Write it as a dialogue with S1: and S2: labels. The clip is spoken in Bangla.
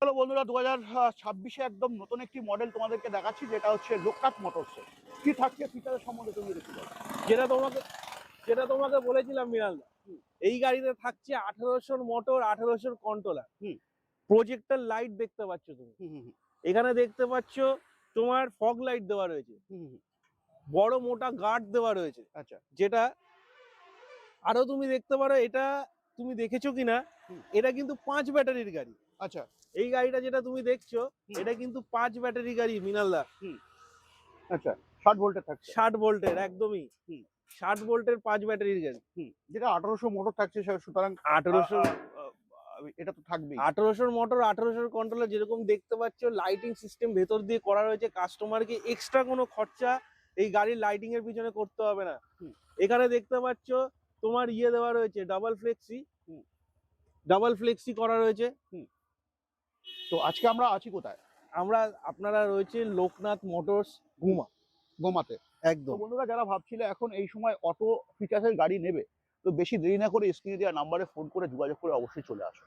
S1: হ্যালো বন্ধুরা দু হাজার ছাব্বিশে একদম নতুন একটি মডেল তোমাদেরকে দেখাচ্ছি যেটা হচ্ছে লোকনাথ মোটরসে কি থাকছে ফিচারের সম্বন্ধে তুমি
S2: যেটা তোমাকে যেটা তোমাকে বলেছিলাম মিরালদা এই গাড়িতে থাকছে আঠারোশোর মোটর আঠারোশোর কন্ট্রোলার। প্রজেক্টর লাইট দেখতে পাচ্ছ তুমি। এখানে দেখতে পাচ্ছ তোমার ফগ লাইট দেওয়া রয়েছে। বড় মোটা গার্ড দেওয়া রয়েছে।
S1: আচ্ছা।
S2: যেটা আরও তুমি দেখতে পারো এটা তুমি দেখেছ কিনা? এটা কিন্তু পাঁচ ব্যাটারির গাড়ি।
S1: আচ্ছা।
S2: এই গাড়িটা যেটা তুমি দেখছ এটা কিন্তু পাঁচ ব্যাটারি গাড়ি মিনালদা
S1: আচ্ছা ষাট ভোল্টের থাকছে।
S2: ষাট ভোল্টের একদমই।
S1: হুম।
S2: ষাট ভোল্টের পাঁচ ব্যাটারির গাড়ি।
S1: হুম। যেটা আঠারোশো মোটর থাকছে সুতরাং
S2: আঠারোশো
S1: এটা তো থাকবেই।
S2: আঠারোশোর মোটর আঠারোশোর কন্ট্রোলার যেরকম দেখতে পাচ্ছ লাইটিং সিস্টেম ভেতর দিয়ে করা রয়েছে। কাস্টমারকে এক্সট্রা কোনো খরচা এই গাড়ির লাইটিং এর পিছনে করতে হবে না।
S1: হুম।
S2: এখানে দেখতে পাচ্ছ তোমার ইয়ে দেওয়া রয়েছে ডাবল ফ্লেক্সি
S1: হুম।
S2: ডাবল ফ্লেক্সি করা রয়েছে।
S1: তো আজকে আমরা আছি কোথায়?
S2: আমরা আপনারা রয়েছে লোকনাথ মোটরস গুমা।
S1: গোমাতে।
S2: একদম।
S1: বন্ধুরা যারা ভাবছিল এখন এই সময় অটো ফিচার্সের গাড়ি নেবে তো বেশি দেরি না করে স্ক্রিনে দেওয়া নাম্বারে ফোন করে যোগাযোগ করে অবশ্যই চলে আসো।